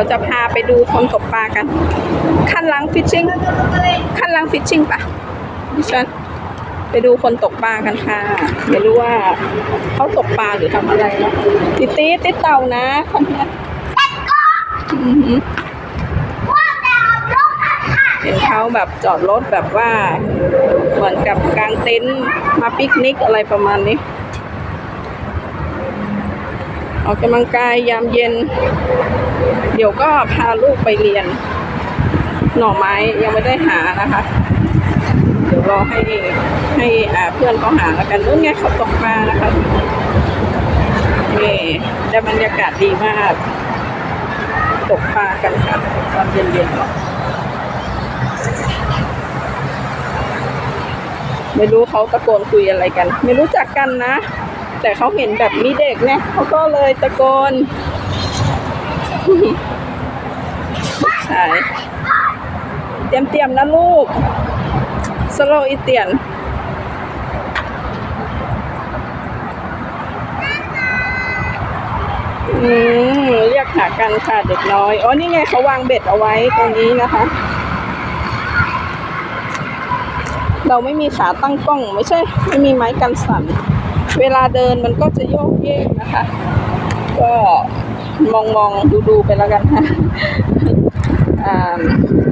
เราจะพาไปดูคนตกปลากัน ขั้นลังฟิชชิ่งขั้นลังฟิชชิ่งปะดิฉันไปดูคนตกปลากันค่ะ ไม่รู้ว่าเขาตกปลาหรือทำอะไรนะติดตีติดเต่านะคนนี้เห็นเขาแบบจอดรถแบบว่า เหมือนกับกางเต็นท์มาปิกนิกอะไรประมาณนี้ ออกกำลังกายยามเย็น เดี๋ยวก็พาลูกไปเรียน หน่อไม้ยังไม่ได้หานะคะ เดี๋ยวรอให้ให้อ่าเพื่อนเขาหาแล้วกันนู้นไงเขาตกปลานะคะนี่ได้บรรยากาศดีมาก ตกปลากันค่ะตอนเย็นๆเนาะไม่รู้เขาตะโกนคุยอะไรกัน ไม่รู้จักกันนะ แต่เขาเห็นแบบมีเด็กเนี่ยเขาก็เลยตะโกนใช่เตรียมเตรียมๆนะลูกสโลอีเตียนอืมเรียกหากันค่ะเด็กน้อย อ๋อ นี่ไงเขาวางเบ็ดเอาไว้ตรงนี้นะคะ เราไม่มีขาตั้งกล้อง ไม่ใช่ ไม่มีไม้กันสั่น เวลาเดินมันก็จะโยกเยกนะคะ ก็มองมองดูดูๆไปแล้วกันค่ะอ่า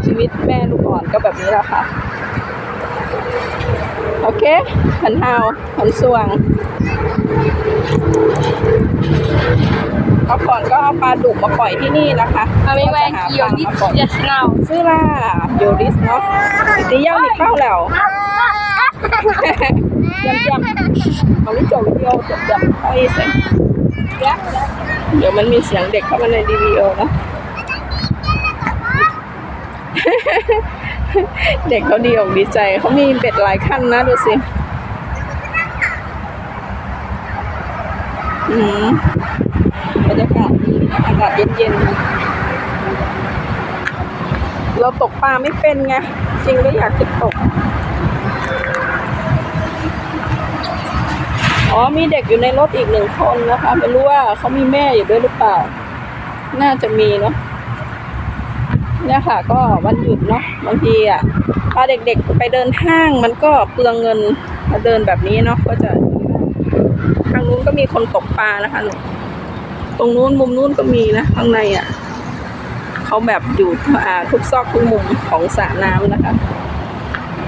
ชีวิตแม่ลูกอ่อนก็แบบนี้แหละค่ะ โอเคหันเฮาหันสวงเอาก่อนก็เอาปลาดุกมาปล่อยที่นี่นะคะ A mí ก็ me จะหาปลา dio มาปล่อย just now. ซื้อล่ะโยดิสเนาะตีเย้าหนีเป้าแล้ว จำจำ เอาลูกจบวิดีโอจบจำเอาอีกสิเดี๋ยวมันมีเสียงเด็กเข้ามาในดีวีโอนะเด็กเขาดีอกดีใจเขามีเบ็ดหลายขั้นนะดูสิอืมบรรยากาศดีอากาศเย็นๆเราตกปลาไม่เป็นไงจริงก็อยากจะตก อ๋อมีเด็กอยู่ในรถอีกหนึ่งคนนะคะไม่รู้ว่าเขามีแม่อยู่ด้วยหรือเปล่า น่าจะมีเนาะเนี่ยค่ะ ก็วันหยุดเนาะบางทีอะพาเด็กๆไปเดินห้างมันก็เปลืองเงินมาเดินแบบนี้เนาะก็จะทางนู้นก็มีคนตกปลานะคะหนูตรงนู้นมุมนู้นก็มีนะข้างในอะเขาแบบอยู่อ่าทุกซอกทุกมุมของสระน้ำนะคะ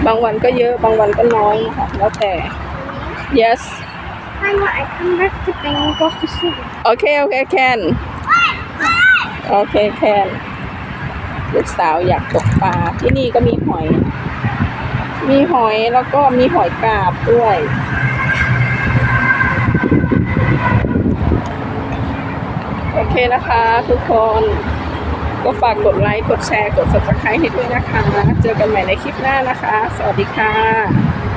บางวันก็เยอะบางวันก็น้อยนะคะแล้วแต่ yes Mama, I come back to Bangkok to see. โอเคโอเคแคนโอเคแคนลูกสาวอยากตกปลาที่นี่ก็มีหอย มีหอยแล้วก็มีหอยกาบด้วย โอเคนะคะทุกคน ก็ฝากกดไลค์ กดแชร์ กด subscribe ให้ด้วยนะคะ เจอกันใหม่ในคลิปหน้านะคะ สวัสดีค่ะ